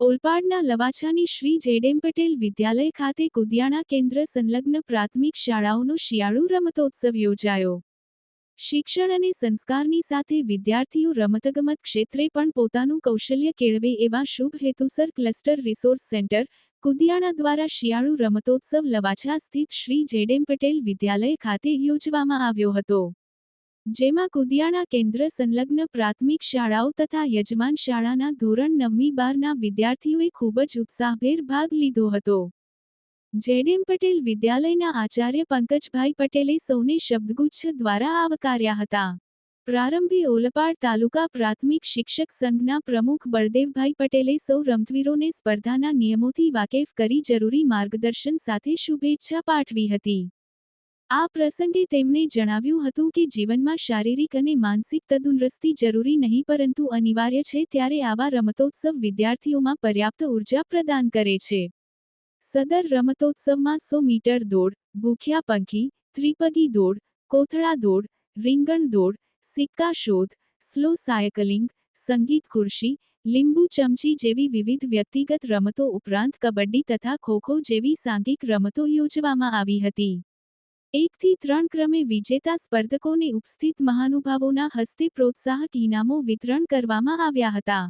ઓલપાડના લવાછાની શ્રી જેડેમ પટેલ વિદ્યાલય ખાતે કુદિયાણા કેન્દ્ર સંલગ્ન પ્રાથમિક શાળાઓનો શિયાળુ રમતોત્સવ યોજાયો. શિક્ષણ અને સંસ્કારની સાથે વિદ્યાર્થીઓ રમતગમત ક્ષેત્રે પણ પોતાનું કૌશલ્ય કેળવે એવા શુભ હેતુસર ક્લસ્ટર રિસોર્સ સેન્ટર, કુદિયાણા દ્વારા શિયાળુ રમતોત્સવ લવાછા સ્થિત શ્રી જેડેમ પટેલ વિદ્યાલય ખાતે યોજવામાં આવ્યો હતો. જેમાં કુદિયાણા કેન્દ્ર સંલગ્ન પ્રાથમિક શાળાઓ તથા યજમાન શાળાના ધોરણ નવમી બારના વિદ્યાર્થીઓએ ખૂબ જ ઉત્સાહભેર ભાગ લીધો હતો. જેડેમ પટેલ વિદ્યાલયના આચાર્ય પંકજભાઈ પટેલે સૌને શબ્દગુચ્છ દ્વારા આવકાર્યા હતા. પ્રારંભે ઓલપાડ તાલુકા પ્રાથમિક શિક્ષક સંઘના પ્રમુખ બળદેવભાઈ પટેલે સૌ રમતવીરોને સ્પર્ધાના નિયમોથી વાકેફ કરી જરૂરી માર્ગદર્શન સાથે શુભેચ્છા પાઠવી હતી. આ પ્રસંગે તેમણે જણાવ્યું હતું કે જીવનમાં શારીરિક અને માનસિક તંદુરસ્તી જરૂરી નહીં પરંતુ અનિવાર્ય છે ત્યારે આવા રમતોત્સવ વિદ્યાર્થીઓમાં પર્યાપ્ત ઊર્જા પ્રદાન કરે છે. સદર રમતોત્સવમાં સો મીટર દોડ, ભૂખ્યા પંખી, ત્રિપગી દોડ, કોથળા દોડ, રીંગણ દોડ, સિક્કા શોધ, સ્લો સાયકલિંગ, સંગીત ખુરશી, લીંબુ ચમચી જેવી વિવિધ વ્યક્તિગત રમતો ઉપરાંત કબડ્ડી તથા ખોખો જેવી સાંઘિક રમતો યોજવામાં આવી હતી. એકથી ત્રણ ક્રમે વિજેતા સ્પર્ધકોને ઉપસ્થિત મહાનુભાવોના હસ્તે પ્રોત્સાહક ઇનામો વિતરણ કરવામાં આવ્યા હતા.